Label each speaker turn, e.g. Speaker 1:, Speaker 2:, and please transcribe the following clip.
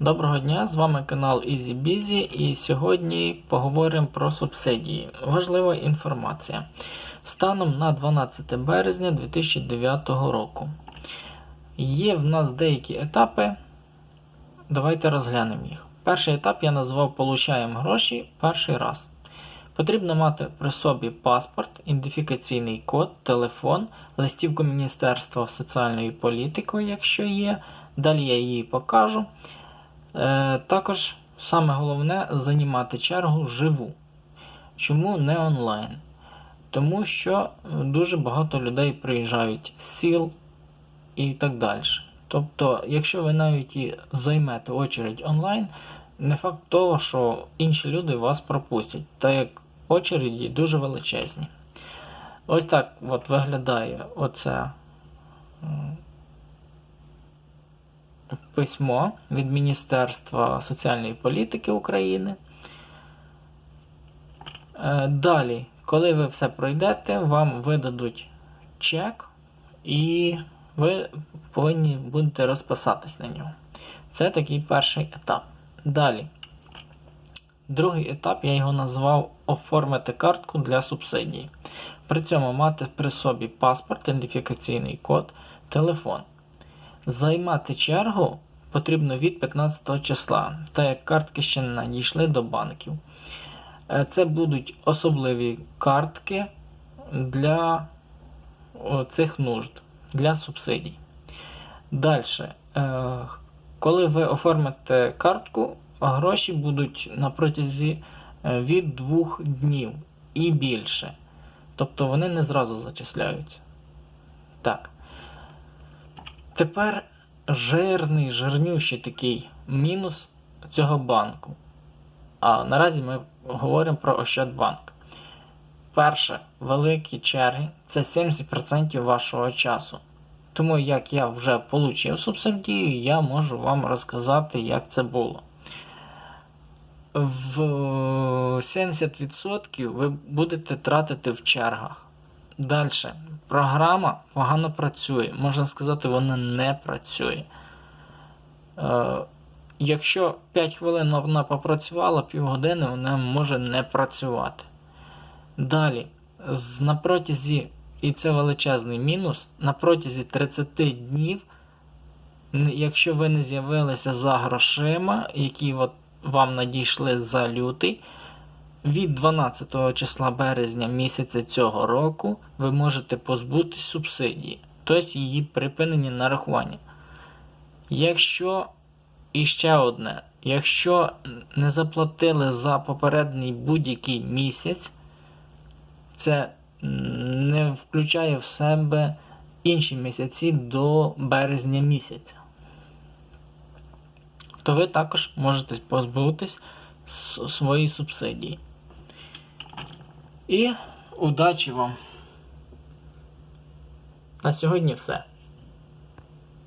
Speaker 1: Доброго дня, з вами канал EasyBusy і сьогодні поговоримо про субсидії. Важлива інформація. Станом на 12 березня 2009 року. Є в нас деякі етапи. Давайте розглянемо їх. Перший етап я назвав Получаємо гроші перший раз. Потрібно мати при собі паспорт, ідентифікаційний код, телефон, листівку Міністерства соціальної політики, якщо є. Далі я її покажу. Е, також саме головне займати чергу живу. Чому не онлайн? Тому що дуже багато людей приїжджають з сіл і так далі. Тобто, якщо ви навіть і займете очередь онлайн, не факт того, що інші люди вас пропустять, так як очереді дуже величезні. Ось так от виглядає оце письмо від Міністерства соціальної політики України. Е, Далі, коли ви все пройдете, вам видадуть чек, і ви повинні будете розписатись на нього. Це такий перший етап. Далі. Другий етап я його назвав оформити картку для субсидії. При цьому мати при собі паспорт, ідентифікаційний код, телефон. Займати чергу потрібно від 15 числа, так як картки ще не надійшли до банків. Е, Це будуть особливі картки для цих нужд, для субсидій. Далі, коли ви оформите картку, гроші будуть на протязі е, від 2 днів і більше. Тобто вони не зразу зачисляються. Так. Тепер жирний, жирнющий такий мінус цього банку. А наразі ми говоримо про Ощадбанк. Перше, великі черги це 70% вашого часу. Тому як я вже отримав субсидію, я можу вам розказати, як це було. В 70% ви будете тратити в чергах. Далі. Програма погано працює. Можна сказати, вона не працює. Е, якщо 5 хвилин вона попрацювала, півгодини вона може не працювати. Далі, на протязі, і це величезний мінус, на протязі 30 днів, якщо ви не з'явилися за грошима, які от вам надійшли за лютий, від 12 числа березня місяця цього року ви можете позбутись субсидії, тобто її припинення нарахування. Якщо і ще одне, якщо не заплатили за попередній будь-який місяць, це не включає в себе інші місяці до березня місяця. То ви також можете позбутись своєї субсидії. І удачі вам! На сьогодні все.